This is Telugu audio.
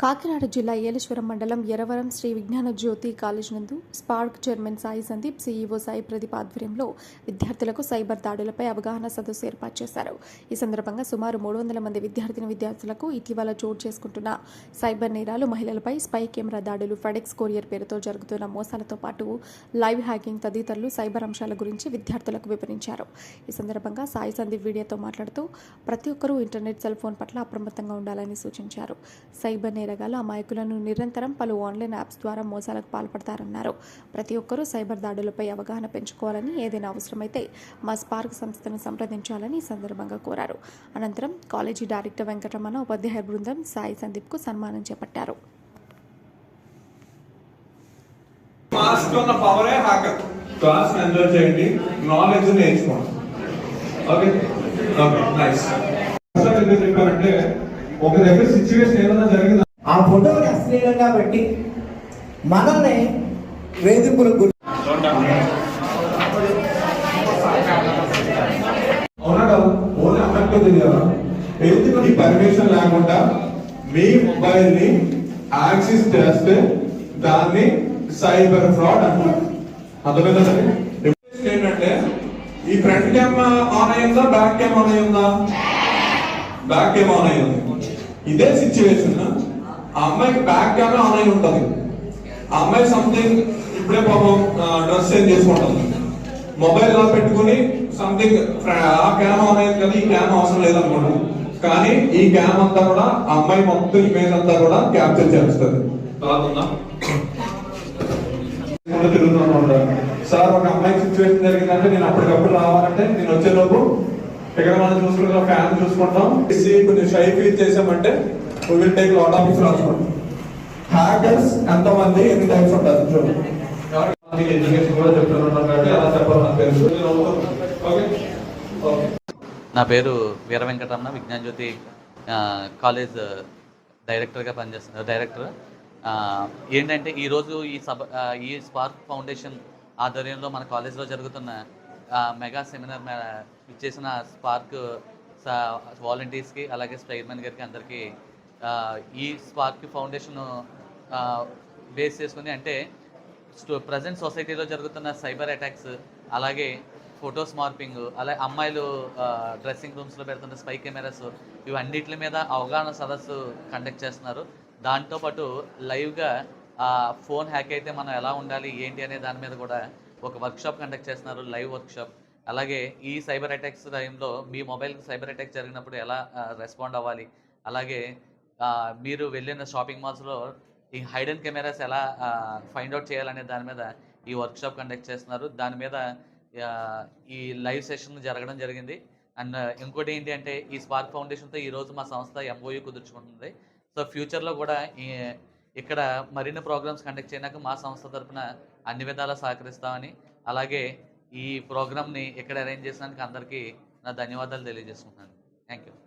కాకినాడ జిల్లా ఏలేశ్వరం మండలం ఎరవరం శ్రీ విజ్ఞాన జ్యోతి కాలేజ్ నందు spark chairman Sai Sandeep CEO Sai Pradeep ఆధ్వర్యంలో విద్యార్థులకు సైబర్ దాడులపై అవగాహన సదస్సు ఏర్పాటు చేశారు. ఈ సందర్భంగా సుమారు మూడు వందల మంది విద్యార్థిని విద్యార్థులకు ఇటీవల చోటు చేసుకుంటున్న సైబర్ నేరాలు మహిళలపై స్పై కెమెరా దాడులు ఫెడెక్స్ కొరియర్ పేరుతో జరుగుతున్న మోసాలతో పాటు లైవ్ హ్యాకింగ్ తదితరులు సైబర్ అంశాల గురించి విద్యార్థులకు వివరించారు. ఈ సందర్భంగా సాయి సందీప్ వీడియోతో మాట్లాడుతూ ప్రతి ఒక్కరూ ఇంటర్నెట్ సెల్ ఫోన్ పట్ల అప్రమత్తంగా ఉండాలని సూచించారు. సైబర్ నేరగాలు అమాయకులను నిరంతరం పలు ఆన్లైన్ యాప్స్ ద్వారా మోసాలకు పాల్పడతారన్నారు. ప్రతి ఒక్కరూ సైబర్ దాడులపై అవగాహన పెంచుకోవాలని ఏదైనా అవసరమైతే మా స్పార్క్ సంస్థను సంప్రదించాలని ఈ సందర్భంగా కోరారు. అనంతరం కాలేజీ డైరెక్టర్ వెంకటరమణ ఉపాధ్యాయ బృందం సాయి సందీప్కు సన్మానం చేపట్టారు. క్లాస్ ఎంజాయ్ చేయండి నాలెడ్జ్ నేర్చుకోండి. ఓకే? Okay nice. ఎందుకు చెప్పారంటే ఒక దగ్గర సిచ్యువేషన్ ఏదైనా జరిగింది? ఆ ఫోటోని అశ్లీలంగా పెట్టి మనల్ని వేధింపులకు గురి అవునా ఎందుకు పర్మిషన్ లేకుండా మీ మొబైల్ని యాక్సెస్ చేస్తే దాన్ని సైబర్ ఫ్రాడ్ అంటారు. అర్థమైందండి ఏంటంటే ఈ ఫ్రంట్ క్యామ్ ఆన్ అయ్యిందా బ్యాక్ క్యామ్ ఆన్ అయ్యిందా బ్యాక్ క్యామ్ ఆన్ అయ్యింది ఇదే సిచ్యువేషన్ ఆ అమ్మాయికి బ్యాక్ క్యామ్ ఆన్ అయి ఉంటది. ఆ అమ్మాయి సంథింగ్ ఇప్పుడే పాపం డ్రెస్ చేంజ్ చేసుకుంటుంది. మొబైల్ ఇలా పెట్టుకుని సంథింగ్ ఆ క్యామ్ ఆన్ అయింది కదా ఈ క్యామ్ అవసరం లేదనుకోండి. కానీ ఈ క్యామ్ అంతా కూడా అమ్మాయి మొత్తం ఇమేజ్ అంతా కూడా క్యాప్చర్ చేస్తుంది. సార్ ఒక అమ్మాయి సిచ్యువేషన్ జరిగిందంటే నేను అప్పటికప్పుడు రావాలంటే నేను వచ్చేలోపు ఇక్కడ మనం చూసుకుంటాం ఫ్యాన్ చూసుకుంటాం. కొంచెం షై ఫీల్ చేసామంటే విల్ టేక్ లాట్ ఆఫ్ రాసుకోండి హ్యాకర్స్ ఎంతమంది ఎన్ని టైప్స్ ఉంటారు? చూడండి ఎడ్యుకేషన్ కూడా చెప్తున్నారు కాబట్టి అలా చెప్పాలి తెలుసు ఓకే ఓకే నా పేరు వీర వెంకటరమణ విజ్ఞాన్ జ్యోతి కాలేజ్ డైరెక్టర్గా పనిచేస్తున్నారు డైరెక్టర్ ఏంటంటే ఈరోజు ఈ సభ ఈ స్పార్క్ ఫౌండేషన్ ఆధ్వర్యంలో మన కాలేజ్లో జరుగుతున్న మెగా సెమినార్ మే- ఇచ్చేసిన స్పార్క్ వాలంటీర్స్కి అలాగే చైర్మన్ గారికి అందరికీ ఈ స్పార్క్ ఫౌండేషన్ బేస్ చేసుకుని అంటే ప్రజెంట్ సొసైటీలో జరుగుతున్న సైబర్ అటాక్స్ అలాగే ఫొటోస్ మార్పింగ్ అలాగే అమ్మాయిలు డ్రెస్సింగ్ రూమ్స్లో పెడుతున్న స్పై కెమెరాస్ ఇవన్నిటి మీద అవగాహన సదస్సు కండక్ట్ చేస్తున్నారు. దాంతోపాటు లైవ్గా ఫోన్ హ్యాక్ అయితే మనం ఎలా ఉండాలి ఏంటి అనే దాని మీద కూడా ఒక వర్క్షాప్ కండక్ట్ చేస్తున్నారు లైవ్ వర్క్షాప్ అలాగే ఈ సైబర్ అటాక్స్ టైంలో మీ మొబైల్కి సైబర్ అటాక్ జరిగినప్పుడు ఎలా రెస్పాండ్ అవ్వాలి అలాగే మీరు వెళ్ళిన షాపింగ్ మాల్స్లో ఈ హైడెన్ కెమెరాస్ ఎలా ఫైండ్ అవుట్ చేయాలనే దాని మీద ఈ వర్క్షాప్ కండక్ట్ చేస్తున్నారు. దాని మీద ఈ లైవ్ సెషన్ జరగడం జరిగింది. అండ్ ఇంకోటి ఏంటి అంటే ఈ స్పార్క్ ఫౌండేషన్తో ఈరోజు మా సంస్థ ఎంఓయూ కుదుర్చుకుంటుంది. సో ఫ్యూచర్లో కూడా ఈ ఇక్కడ మరిన్ని ప్రోగ్రామ్స్ కండక్ట్ చేయడానికి మా సంస్థ తరఫున అన్ని విధాలా సహకరిస్తామని అలాగే ఈ ప్రోగ్రామ్ని ఇక్కడ అరేంజ్ చేసినందుకు అందరికీ నా ధన్యవాదాలు తెలియజేసుకుంటున్నాను.